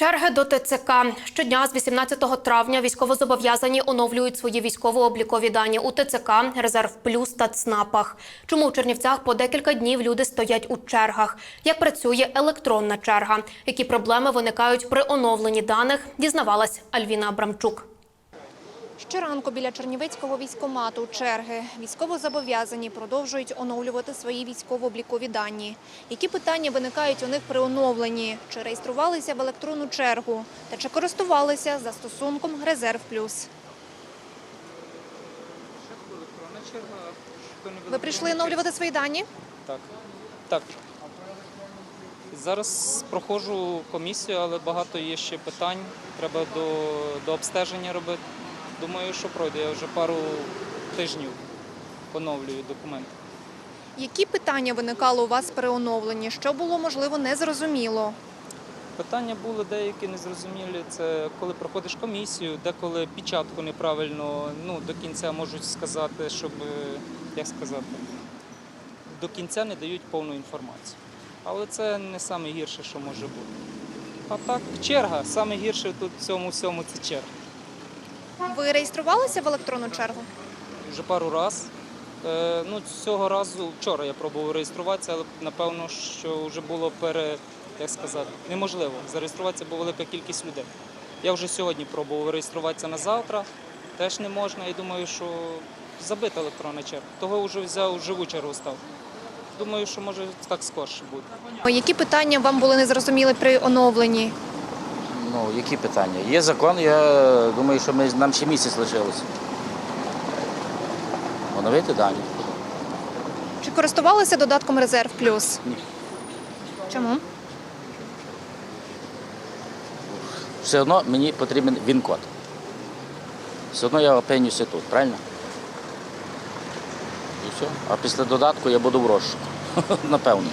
Черги до ТЦК щодня з 18 травня військовозобов'язані оновлюють свої військово-облікові дані у ТЦК, Резерв Плюс та ЦНАПах. Чому у Чернівцях по декілька днів люди стоять у чергах? Як працює електронна черга? Які проблеми виникають при оновленні даних? Дізнавалась Альвіна Абрамчук. Щоранку біля Чернівецького військомату черги військовозобов'язані продовжують оновлювати свої військово-облікові дані. Які питання виникають у них при оновленні? Чи реєструвалися в електронну чергу? Та чи користувалися застосунком Резерв Плюс? Ви прийшли оновлювати свої дані? Так. Так. Зараз проходжу комісію, але багато є ще питань. Треба до, до обстеження робити. Думаю, що пройде. Я вже пару тижнів поновлюю документи. Які питання виникали у вас при оновленні? Що було можливо незрозуміло? Питання були деякі незрозумілі. Це коли проходиш комісію, деколи печатку неправильно ну, до кінця можуть сказати, щоб як сказати, до кінця не дають повну інформацію. Але це не найгірше, що може бути. А так, черга. Саме гірше тут в цьому всьому це черга. Ви реєструвалися в електронну чергу? Вже пару раз. Е, ну, цього разу вчора я пробував реєструватися, але напевно, що вже було пере, як сказати, неможливо. Зареєструватися, бо велика кількість людей. Я вже сьогодні пробував реєструватися на завтра, теж не можна. І думаю, що забита електронна черга. Того вже взяв живу чергу став. Думаю, що може так скорше буде. Які питання вам були незрозуміли при оновленні? Ну, які питання? Є закон, я думаю, що ми, нам ще місяць лишилося. Оновити дані. Чи користувалися додатком Резерв Плюс? Ні. Чому? Все одно мені потрібен він-код. Все одно я опинюся тут, правильно? І все. А після додатку я буду в розшуку. Напевно.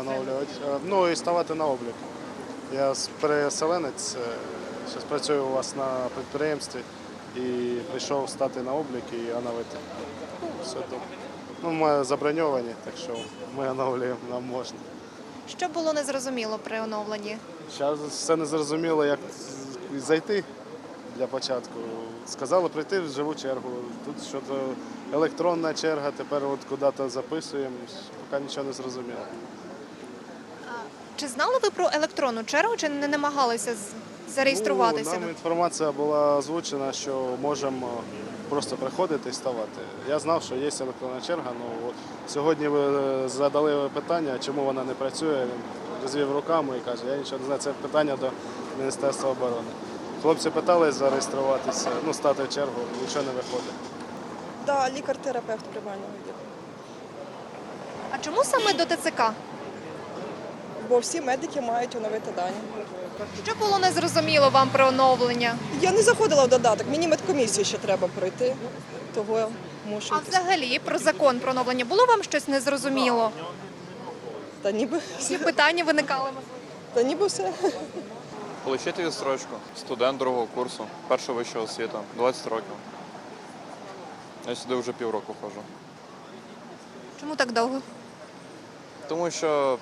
оновлювати. Е, Ну і ставати на облік. Я переселенець, зараз працюю у вас на підприємстві і прийшов стати на облік і оновити. Ну, все добре. Ну, ми заброньовані, так що ми оновлюємо, нам можна. Що було незрозуміло при оновленні? Зараз все не зрозуміло, як зайти для початку. Сказали прийти в живу чергу. Тут щось електронна черга, тепер от куди-то записуємо, поки нічого не зрозуміло. Чи знали ви про електронну чергу, чи не намагалися зареєструватися? Ну, нам інформація була озвучена, що можемо просто приходити і ставати. Я знав, що є електронна черга. Ну, сьогодні ви задали питання, чому вона не працює. Він розвів руками і каже, я нічого не знаю, це питання до Міністерства оборони. Хлопці питали зареєструватися, ну, стати в чергу, нічого не виходить. Да, лікар-терапевт приймального відділу. А чому саме до ТЦК? Бо всі медики мають оновити дані. Що було незрозуміло вам при оновлення? Я не заходила в додаток, мені медкомісію ще треба пройти, того мушу. А взагалі про закон про оновлення було вам щось незрозуміло? Та ніби, Які питання виникали? та ніби все. Получити відстрочку. Студент другого курсу, першого вищого освіти, 20 років. Я сюди вже півроку ходжу. Чому так довго? Тому що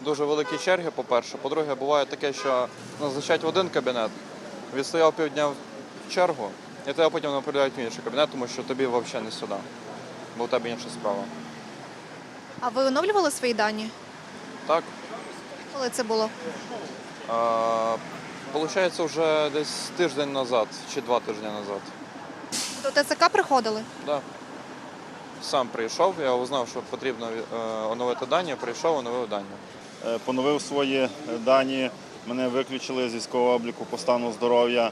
дуже великі черги, по-перше. По-друге, буває таке, що назначають в один кабінет, відстояв півдня в чергу, і тебе потім направляють в інший кабінет, тому що тобі взагалі не сюди. Бо у тебе інша справа. А ви оновлювали свої дані? Так, Коли це було? е, Получається, вже десь тиждень назад чи два тижні назад. До ТЦК приходили? Да. Сам прийшов, я узнав, що потрібно е, оновити дані, прийшов, оновив дані. Е, поновив свої дані. Мене виключили з військового обліку по стану здоров'я е,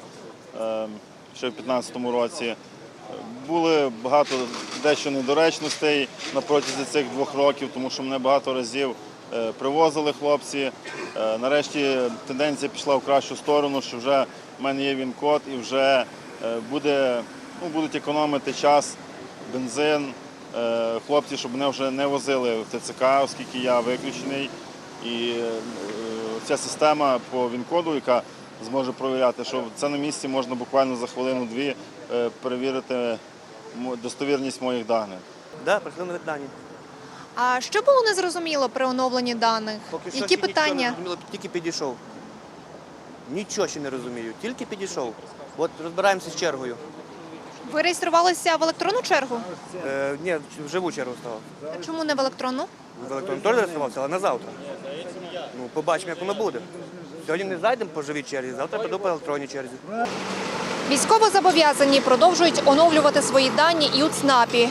ще в 2015 році. Були багато дещо недоречностей на протязі цих двох років, тому що мене багато разів е, привозили хлопці. Нарешті тенденція пішла в кращу сторону, що вже в мене є він-код і вже буде, ну, будуть економити час, бензин. Хлопці, щоб мене вже не возили в ТЦК, оскільки я виключений. І е, ця система по ВІН-коду, яка зможе провіряти, що це на місці можна буквально за хвилину-дві е, перевірити достовірність моїх даних. Да, прийшли дані. А що було незрозуміло при оновленні даних? Поки що Які ще нічого не питання? зрозуміло, тільки підійшов. Нічого ще не розумію, тільки підійшов. От розбираємося з чергою. Ви реєструвалися в електронну чергу? Е, ні, в живу чергу ставав. А чому не в електронну? В електронну теж реєструвався, але на завтра. Ну, побачимо, як воно буде. Сьогодні не зайдемо по живій черзі, завтра піду по електронній черзі. Військовозобов'язані продовжують оновлювати свої дані і у ЦНАПі.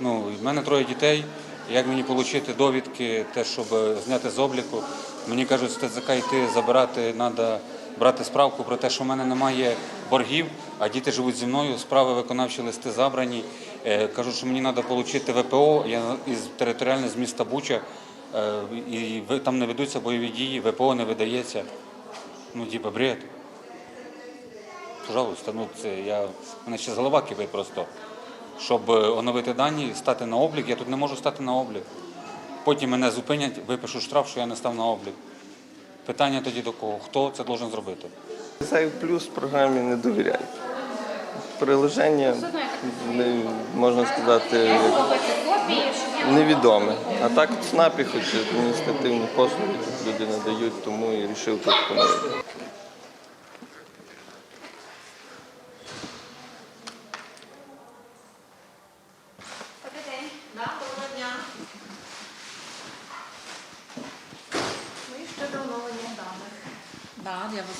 Ну, в мене троє дітей. Як мені отримати довідки, те, щоб зняти з обліку? Мені кажуть, з ТЦК йти забирати, треба брати справку про те, що в мене немає боргів, а діти живуть зі мною. Справи виконавчі листи забрані. Е, Кажуть, що мені треба отримати ВПО. Я із територіально з міста Буча, е, і там не ведуться бойові дії, ВПО не видається. Ну, типа, бред. Пожалуйста, ну це я. мене ще з голова кипить просто щоб е, оновити дані, стати на облік. Я тут не можу стати на облік. Потім мене зупинять, випишуть штраф, що я не став на облік. Питання тоді до кого? Хто це должен зробити? Сайт плюс програмі не довіряю. Приложення не, можна сказати невідоме. А так в ЦНАПі, хоч адміністративні послуги люди надають, тому і вирішив тут поновити.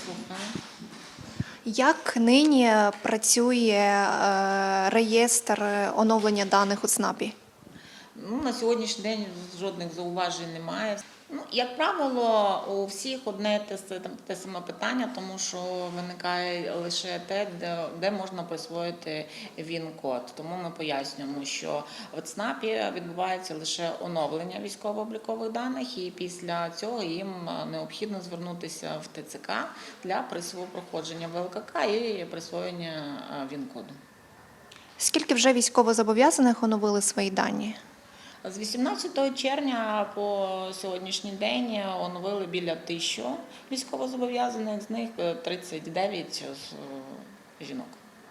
Слухаю. Як нині працює е, реєстр оновлення даних у ЦНАПі? Ну, на сьогоднішній день жодних зауважень немає. Ну, як правило, у всіх одне те, те саме питання, тому що виникає лише те, де, де можна присвоїти ВІН-код. Тому ми пояснюємо, що в ЦНАПі відбувається лише оновлення військово-облікових даних, і після цього їм е, необхідно звернутися в ТЦК для проходження ВЛКК і присвоєння е, ВІН-коду. Скільки вже військовозобов'язаних оновили свої дані? З 18 червня по сьогоднішній день оновили біля тисячі військовозобов'язаних, з них е, 39 жінок.